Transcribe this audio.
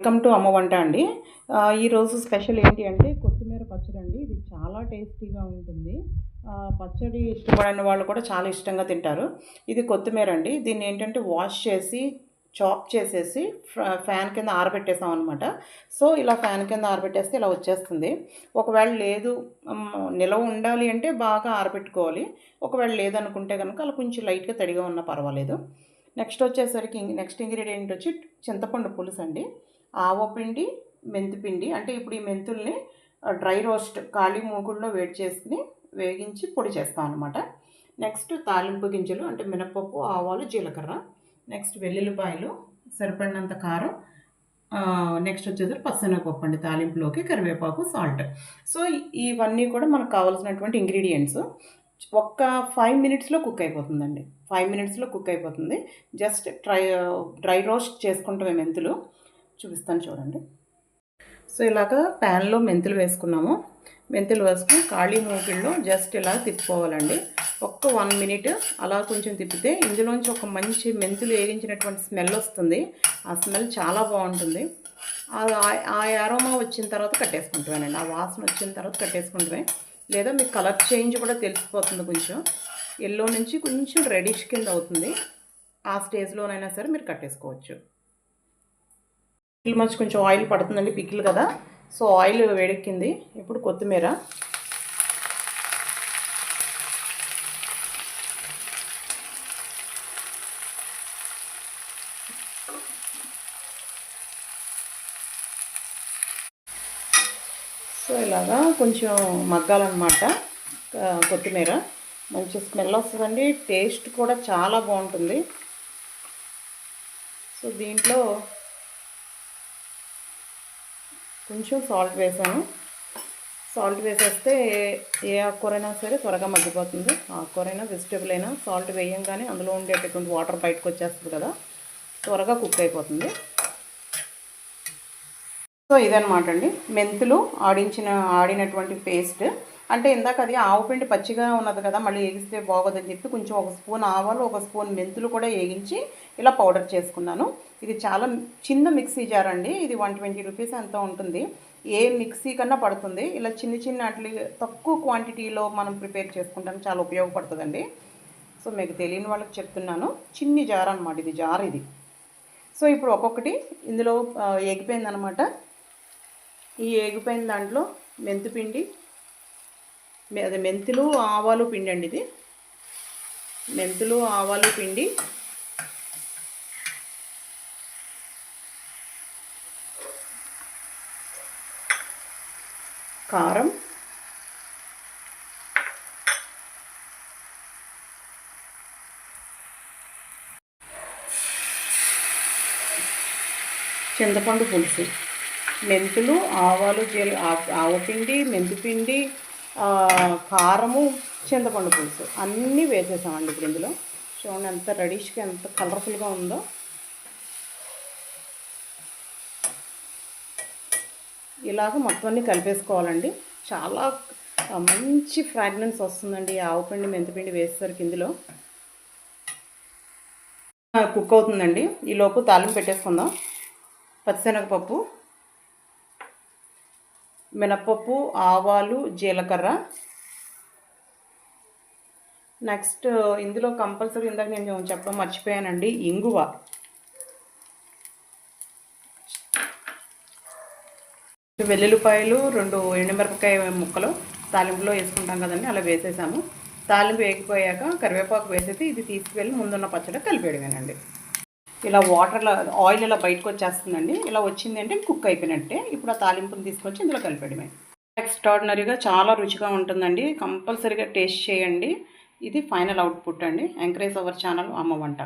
Welcome to అమ్మ వంట అండి. ఈరోజు స్పెషల్ ఏంటి అంటే కొత్తిమీర పచ్చడి అండి. ఇది చాలా టేస్టీగా ఉంటుంది. పచ్చడి ఇష్టపడని వాళ్ళు కూడా చాలా ఇష్టంగా తింటారు. ఇది కొత్తిమీర అండి. దీన్ని ఏంటంటే వాష్ చేసి చాప్ చేసేసి ఫ్యాన్ కింద ఆరబెట్టేసాం అనమాట సో ఇలా ఫ్యాన్ కింద ఆరబెట్టేస్తే ఇలా వచ్చేస్తుంది. ఒకవేళ లేదు నిలవ ఉండాలి అంటే బాగా ఆరబెట్టుకోవాలి. ఒకవేళ లేదనుకుంటే కనుక అలా కొంచెం లైట్గా తడిగా ఉన్నా పర్వాలేదు. నెక్స్ట్ వచ్చేసరికి నెక్స్ట్ ఇంగ్రీడియంట్ వచ్చి చింతపండు పులుసు అండి. ఆవపిండి మెంతిపిండి అంటే ఇప్పుడు ఈ మెంతుల్ని డ్రై రోస్ట్ ఖాళీ మూగుల్లో వేడి చేసుకుని వేగించి పొడి చేస్తాం అనమాట నెక్స్ట్ తాలింపు గింజలు అంటే మినపప్పు ఆవాలు జీలకర్ర. నెక్స్ట్ వెల్లుల్లిపాయలు సరిపడినంత కారం నెక్స్ట్ వచ్చేసి పచ్చనగపప్పు అండి తాలింపులోకి కరివేపాకు సాల్ట్. సో ఇవన్నీ కూడా మనకు కావాల్సినటువంటి ఇంగ్రీడియంట్స్. ఒక్క ఫైవ్ మినిట్స్లో కుక్ అయిపోతుందండి. ఫైవ్ మినిట్స్లో కుక్ అయిపోతుంది. జస్ట్ ట్రై డ్రై రోస్ట్ చేసుకుంటామే మెంతులు. చూపిస్తాను చూడండి. సో ఇలాగా ప్యాన్లో మెంతులు వేసుకున్నాము. మెంతులు వేసుకుని ఖాళీ మూకిల్లో జస్ట్ ఇలా తిప్పుకోవాలండి. ఒక్క వన్ మినిట్ అలా కొంచెం తిప్పితే ఇందులోంచి ఒక మంచి మెంతులు వేగించినటువంటి స్మెల్ వస్తుంది. ఆ స్మెల్ చాలా బాగుంటుంది. ఆ- ఆ వచ్చిన తర్వాత కట్టేసుకుంటామేనండి ఆ వాసన వచ్చిన తర్వాత కట్టేసుకుంటామే లేదా మీకు కలర్ చేంజ్ కూడా తెలిసిపోతుంది కొంచెం. ఎల్లో నుంచి కొంచెం రెడిష్ కింద అవుతుంది. ఆ స్టేజ్లోనైనా సరే మీరు కట్టేసుకోవచ్చు. పికిల్ మంచి కొంచెం ఆయిల్ పడుతుందండి పికిల్ కదా. సో ఆయిల్ వేడెక్కింది. ఇప్పుడు కొత్తిమీర. సో ఇలాగా కొంచెం మగ్గాలన్నమాట కొత్తిమీర. మంచి స్మెల్ వస్తుందండి. టేస్ట్ కూడా చాలా బాగుంటుంది. సో దీంట్లో కొంచెం సాల్ట్ వేసాను. సాల్ట్ వేసేస్తే ఏ ఆకుకూరైనా సరే త్వరగా మగ్గిపోతుంది. ఆకుకూరైనా వెజిటేబుల్ అయినా సాల్ట్ వేయంగానే అందులో ఉండేటటువంటి వాటర్ బయటకు వచ్చేస్తుంది కదా. త్వరగా కుక్ అయిపోతుంది. సో ఇదనమాట అండి. మెంతులు ఆడించిన ఆడినటువంటి పేస్ట్ అంటే ఇందాక అది ఆవుపిండి పచ్చిగా ఉన్నది కదా మళ్ళీ వేగిస్తే బాగోదని చెప్పి కొంచెం ఒక స్పూన్ ఆవాలు ఒక స్పూన్ మెంతులు కూడా వేగించి ఇలా పౌడర్ చేసుకున్నాను. ఇది చాలా చిన్న మిక్సీ జార్ అండి. ఇది వన్ ట్వంటీ రూపీస్ ఎంత ఉంటుంది. ఏ మిక్సీ కన్నా పడుతుంది. ఇలా చిన్న చిన్న అట్లా తక్కువ క్వాంటిటీలో మనం ప్రిపేర్ చేసుకుంటాం. చాలా ఉపయోగపడుతుందండి. సో మీకు తెలియని వాళ్ళకి చెప్తున్నాను. చిన్ని జార్ అనమాట ఇది జార్ ఇది. సో ఇప్పుడు ఒక్కొక్కటి ఇందులో ఆ, ఎగిపోయిందనమాట ఈ ఏగిపోయిన దాంట్లో మెంతిపిండి అదే మెంతులు ఆవాలు పిండి అండి ఇది. మెంతులు ఆవాలు పిండి. కారం. చింతపండు పులుసు. మెంతులు ఆవాలు జీల ఆవపిండి మెంతిపిండి కారము చింతపండు పులుసు అన్నీ వేసేసామండి ఇప్పుడు ఇందులో. చూడండి ఎంత రెడిష్గా ఎంత కలర్ఫుల్గా ఉందో. ఇలాగ మొత్తం అన్ని కలిపేసుకోవాలండి. చాలా మంచి ఫ్రాగ్రెన్స్ వస్తుందండి. ఈ ఆవపిండి మెంతిపిండి వేసేసరికి ఇందులో. కుక్ అవుతుందండి. ఈలోపు లోపు తాలింపు పెట్టేసుకుందాం. పచ్చిశనగపప్పు. మినపప్పు ఆవాలు జీలకర్ర. నెక్స్ట్ ఇందులో కంపల్సరీ ఇందాక నేను చెప్పడం మర్చిపోయానండి. ఇంగువ. వెల్లుల్లిపాయలు రెండు ఎండుమిరపకాయ ముక్కలు తాలింపులో వేసుకుంటాం కదండి అలా వేసేసాము. తాలింపు వేగిపోయాక కరివేపాకు వేసేసి ఇది తీసుకువెళ్ళి ముందున్న పచ్చడి కలిపేయడమేనండి ఇలా వాటర్లో ఆయిల్ ఇలా బయటకు వచ్చేస్తుందండి ఇలా వచ్చింది అంటే కుక్ అయిపోయినట్టే. ఇప్పుడు ఆ తాలింపుని తీసుకొచ్చి ఇందులో కలిపేయడమే. ఎక్స్ట్రాడినరీగా చాలా రుచిగా ఉంటుందండి. కంపల్సరీగా టేస్ట్ చేయండి. ఇది ఫైనల్ అవుట్పుట్ అండి. ఎంకరేజ్ అవర్ ఛానల్ అమ్మ వంట.